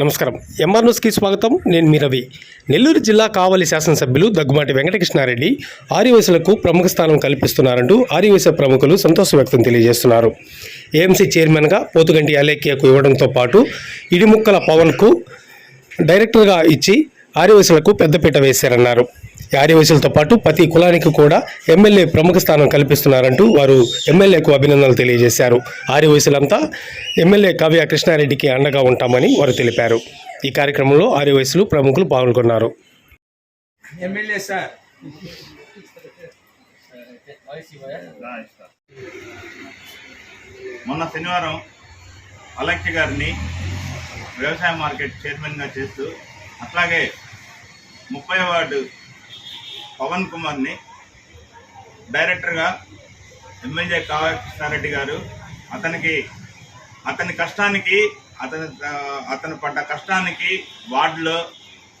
నమస్కారం. ఎంఆర్ న్యూస్కి స్వాగతం. నేను మీ రవి. నెల్లూరు జిల్లా కావలి శాసనసభ్యులు దగ్గుమాటి వెంకటకృష్ణారెడ్డి ఆర్యవయసులకు ప్రముఖ స్థానం కల్పిస్తున్నారంటూ ఆర్యవయస ప్రముఖులు సంతోషం వ్యక్తం తెలియజేస్తున్నారు. ఏఎంసీ చైర్మన్గా పోతుగంటి అలేఖ్యకు ఇవ్వడంతో పాటు ఇడిముక్కల పవన్కు డైరెక్టర్గా ఇచ్చి ఆర్యవయసులకు పెద్దపీట వేశారన్నారు. ఈ ఆర్యవయసులతో పాటు ప్రతి కులానికి కూడా ఎమ్మెల్యే ప్రముఖ స్థానం కల్పిస్తున్నారంటూ వారు ఎమ్మెల్యేకు అభినందనలు తెలియజేశారు. ఆర్యవయసులంతా ఎమ్మెల్యే కావ్య కృష్ణారెడ్డికి అండగా ఉంటామని వారు తెలిపారు. ఈ కార్యక్రమంలో ఆర్యవయసులు ప్రముఖులు పాల్గొన్నారు. MLA sir. మొన్న శనివారం అలక్ష్య గారిని వ్యవసాయ మార్కెట్ చైర్మన్గా చేస్తూ అట్లాగే ముప్పై వార్డు పవన్ కుమార్ని డైరెక్టర్గా ఎమ్మెల్యే కావ్యకృష్ణారెడ్డి గారు అతనికి అతని కష్టానికి అతని అతను పడ్డ కష్టానికి వార్డులో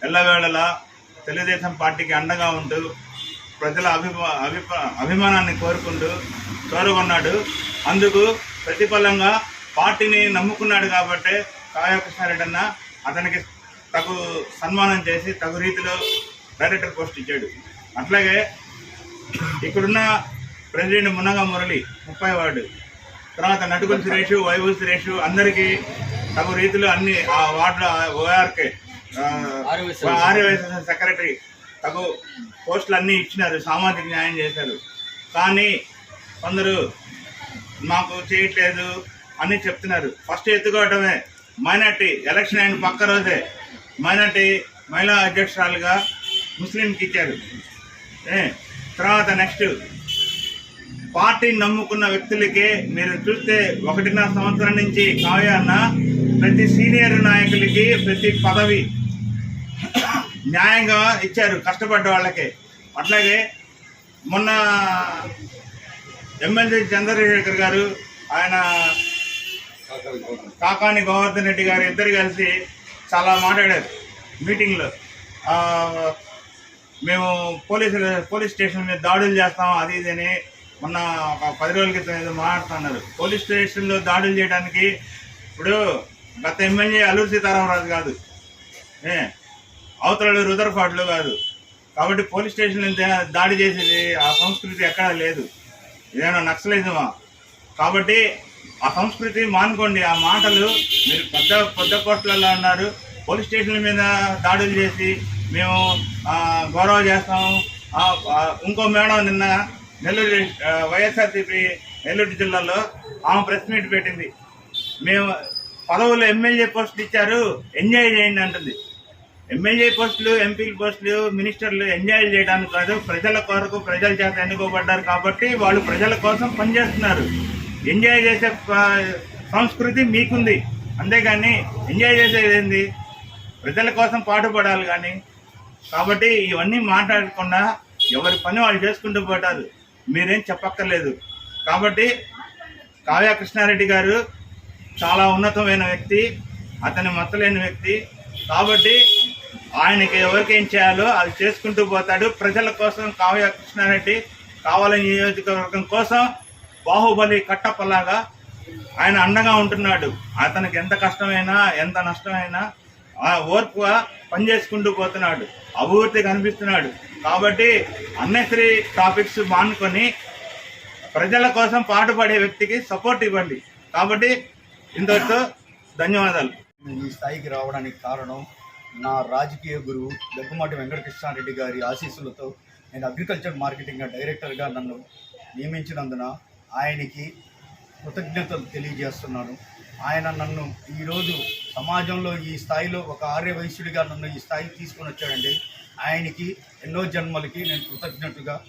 ఎల్లవేళలా తెలుగుదేశం పార్టీకి అండగా ఉంటూ ప్రజల అభిమా అభిప అభిమానాన్ని కోరుకుంటూ కోరుకున్నాడు అందుకు ప్రతిఫలంగా పార్టీని నమ్ముకున్నాడు కాబట్టి కావ్యకృష్ణారెడ్డి అన్న అతనికి తగు సన్మానం చేసి తగు రీతిలో డైరెక్టర్ పోస్ట్ ఇచ్చాడు. అట్లాగే ఇక్కడున్న ప్రెసిడెంట్ మున్నగా మురళి ముప్పై వార్డు. తర్వాత నటుకుల సురేష్ వైభవ్ సురేష్ అందరికీ తగు రీతిలో అన్ని ఆ వార్డులో ఓఆర్కే ఆర్యవైఎస్ సెక్రటరీ తగు పోస్టులు అన్నీ ఇచ్చినారు సామాజిక న్యాయం చేశారు. కానీ కొందరు మాకు చేయట్లేదు అని చెప్తున్నారు. ఫస్ట్ ఎత్తుకోవటమే. మైనార్టీ ఎలక్షన్ అయిన పక్క రోజే మైనార్టీ మహిళా అధ్యక్షురాలుగా ముస్లింకి ఇచ్చారు. తర్వాత నెక్స్ట్. పార్టీని నమ్ముకున్న వ్యక్తులకే మీరు చూస్తే ఒకటిన్నర సంవత్సరం నుంచి కావ్యాన్న ప్రతి సీనియర్ నాయకులకి ప్రతి పదవి న్యాయంగా ఇచ్చారు కష్టపడ్డ వాళ్ళకి. అట్లాగే మొన్న ఎమ్మెల్సీ చంద్రశేఖర్ గారు ఆయన కాకాని గోవర్ధన్ రెడ్డి గారు ఇద్దరు కలిసి చాలా మాట్లాడారు మీటింగ్లో. మేము పోలీసులు పోలీస్ స్టేషన్ మీద దాడులు చేస్తాం అది ఇది అని మొన్న ఒక పది రోజుల క్రితం ఏదో మాట్లాడుతున్నారు. పోలీస్ స్టేషన్లో దాడులు చేయడానికి ఇప్పుడు గత ఎమ్మెల్యే అల్లూరు సీతారామరాజు కాదు. ఏ అవతల రుదర్ఫాట్లు కాదు. కాబట్టి పోలీస్ స్టేషన్ దాడి చేసేది ఆ సంస్కృతి ఎక్కడా లేదు. ఇదేనా నక్సలిజమా? కాబట్టి ఆ సంస్కృతి మానుకోండి ఆ మాటలు మీరు పెద్ద పెద్ద కోట్లలో ఉన్నారు పోలీస్ స్టేషన్ల మీద దాడులు చేసి మేము గౌరవ చేస్తాము. ఇంకో మేడం నిన్న నెల్లూరు వైఎస్ఆర్సీపీ నెల్లూరు జిల్లాలో ఆమె ప్రెస్ మీట్ పెట్టింది. మేము పదవులు ఎమ్మెల్యే పోస్టులు ఇచ్చారు ఎంజాయ్ చేయండి అంటుంది. ఎమ్మెల్యే పోస్టులు ఎంపీల పోస్టులు మినిస్టర్లు ఎంజాయ్ చేయడానికి కాదు ప్రజల కొరకు ప్రజల చేత ఎన్నుకోబడ్డారు కాబట్టి వాళ్ళు ప్రజల కోసం పనిచేస్తున్నారు. ఎంజాయ్ చేసే సంస్కృతి మీకుంది. అంతేగాని ఎంజాయ్ చేసేది ఏంది? ప్రజల కోసం పాటుపడాలి కానీ. కాబట్టి ఇవన్నీ మాట్లాడకుండా ఎవరి పని వాళ్ళు చేసుకుంటూ పోతారు. మీరేం చెప్పక్కర్లేదు. కాబట్టి కావ్య కృష్ణారెడ్డి గారు చాలా ఉన్నతమైన వ్యక్తి అతని మచ్చలేని వ్యక్తి. కాబట్టి ఆయనకి ఎవరికేం చేయాలో అది చేసుకుంటూ పోతాడు. ప్రజల కోసం కావ్య కృష్ణారెడ్డి కావాలని నియోజకవర్గం కోసం బాహుబలి కట్టపలాగా ఆయన అండగా ఉంటున్నాడు. అతనికి ఎంత కష్టమైనా ఎంత నష్టమైనా ఆ ఓర్పుగా పనిచేసుకుంటూ పోతున్నాడు. అభివృద్ధి కనిపిస్తున్నాడు. కాబట్టి అన్నెసరీ టాపిక్స్ మానుకొని ప్రజల కోసం పాటుపడే వ్యక్తికి సపోర్ట్ ఇవ్వండి. కాబట్టి ఇంతటితో ధన్యవాదాలు. నేను ఈ స్థాయికి రావడానికి కారణం నా రాజకీయ గురువు దగ్గుమాటి వెంకటకృష్ణారెడ్డి గారి ఆశీస్సులతో నేను అగ్రికల్చర్ మార్కెటింగ్ డైరెక్టర్గా నన్ను నియమించినందున ఆయనకి కృతజ్ఞతలు తెలియజేస్తున్నాను. ఆయన నన్ను ఈరోజు సమాజంలో ఈ స్థాయిలో ఒక ఆర్య వైశ్యుడిగా నన్ను ఈ స్థాయికి తీసుకొని వచ్చాడండి. ఆయనకి ఎన్నో జన్మలకి నేను కృతజ్ఞతగా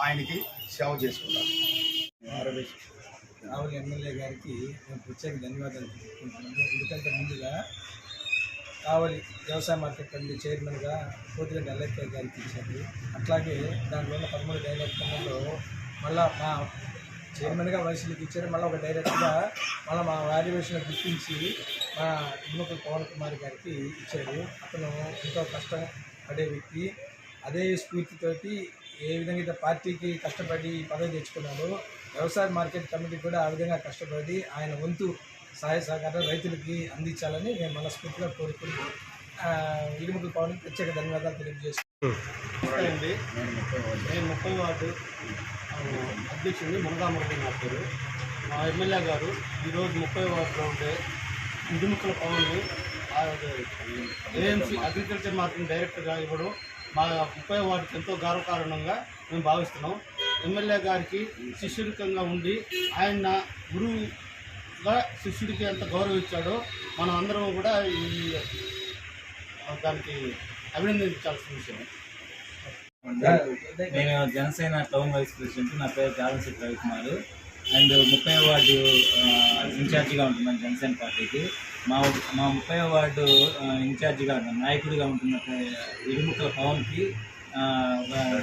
ఆయనకి సేవ చేసుకున్నాను రాహుల్ ఎమ్మెల్యే గారికి నేను ప్రత్యేక ధన్యవాదాలు తెలుపుకుంటున్నాను. ఎందుకంటే ముందుగా కావలి వ్యవసాయ మార్కెట్ కమిటీ చైర్మన్గా పోతిరెడ్డి అల్లెక్క గారికి ఇచ్చారు. అట్లాగే దాంట్లో పదమూడు వేల మళ్ళా మా చైర్మన్గా వయసులకు ఇచ్చారు. మళ్ళీ ఒక డైరెక్ట్గా మళ్ళీ మా వాల్యుయేషన్ గుర్తించి మా నిమ్మకల్ పవన్ కుమార్ గారికి ఇచ్చారు. అతను ఎంతో కష్టం పడే వ్యక్తి. అదే స్ఫూర్తితోటి ఏ విధంగా అయితే పార్టీకి కష్టపడి పదవి తెచ్చుకున్నాడు వ్యవసాయ మార్కెట్ కమిటీ కూడా ఆ విధంగా కష్టపడి ఆయన వంతు సహాయ సహకారం రైతులకి అందించాలని నేను మనస్ఫూర్తిగా కోరుకుంటూ ఆ, పవన్ ప్రత్యేక ధన్యవాదాలు తెలియజేస్తున్నాను అండి. నేను ముప్పై వార్డు. అధ్యక్షుడిని మునగామూర్తి నా పేరు. మా ఎమ్మెల్యే గారు ఈరోజు ముప్పై వార్డులో ఉండే ఇడుముక్కల పవన్ని ఏఎంసీ అగ్రికల్చర్ మార్కెట్ డైరెక్టర్గా ఇవ్వడం మా ముప్పై వార్డుకి ఎంతో గర్వకారణంగా మేము భావిస్తున్నాం. ఎమ్మెల్యే గారికి శిష్యుడికంగా ఉండి ఆయన గురువుగా శిష్యుడికి ఎంత గౌరవం ఇచ్చాడో మనం అందరం కూడా ఈ దానికి అభినందించాల్సిన విషయం. నేను జనసేన టౌన్ వైస్ ప్రెసిడెంట్ నా పేరు జాలసి రవికుమార్. అండ్ ముప్పై వార్డు ఇన్ఛార్జిగా ఉంటున్నాను జనసేన పార్టీకి. మా మా ముప్పై వార్డు ఇన్ఛార్జిగా ఇన్ఛార్జిగా నాయకుడిగా ఉంటున్న ఇరుముఖల పవన్కి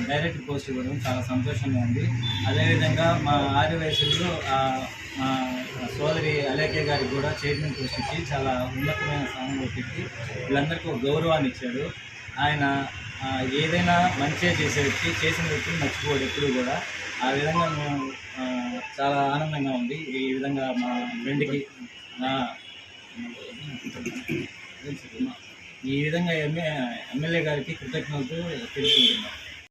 డైరెక్ట్ పోస్ట్ ఇవ్వడం చాలా సంతోషంగా ఉంది. అదేవిధంగా మా ఆర్యవయసులు మా సోదరి అలేఖ్య గారికి కూడా చైర్మన్ పోస్ట్ ఇచ్చి చాలా ఉన్నతమైన స్థానంలో పెట్టి వీళ్ళందరికీ ఒక గౌరవాన్ని ఇచ్చాడు ఆయన ఏదైనా మంచిగా చేసే వ్యక్తి చేసిన వ్యక్తిని మర్చిపోడు ఎప్పుడు కూడా. ఆ విధంగా మేము చాలా ఆనందంగా ఉంది. ఈ విధంగా మా ఫ్రెండ్కి నా ఈ విధంగా ఎమ్మె ఎమ్మెల్యే గారికి కృతజ్ఞతలు తెలుసుకుంటున్నాం